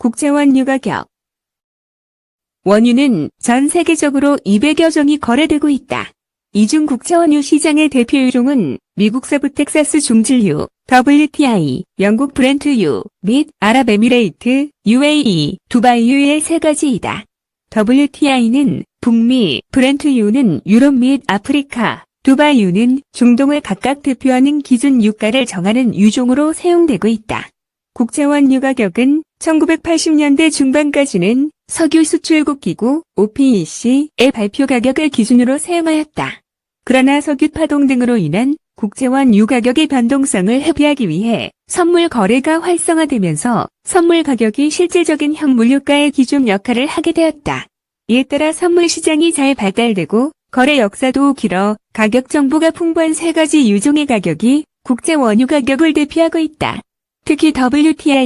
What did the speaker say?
국제 원유 가격 원유는 전 세계적으로 200여 종이 거래되고 있다. 이중 국제 원유 시장의 대표 유종은 미국 서부 텍사스 중질유, WTI, 영국 브렌트유, 및 아랍에미레이트, UAE, 두바이유의 세 가지이다. WTI는 북미, 브렌트유는 유럽 및 아프리카, 두바이유는 중동을 각각 대표하는 기준 유가를 정하는 유종으로 사용되고 있다. 국제원유 가격은 1980년대 중반까지는 석유 수출국 기구 OPEC의 발표 가격을 기준으로 사용하였다. 그러나 석유 파동 등으로 인한 국제원 유 가격의 변동성을 회피하기 위해 선물 거래가 활성화되면서 선물 가격이 실질적인 현물유가의 기준 역할을 하게 되었다. 이에 따라 선물 시장이 잘 발달되고 거래 역사도 길어 가격 정보가 풍부한 세 가지 유종의 가격이 국제 원유 가격을 대표하고 있다. 특히 WTI와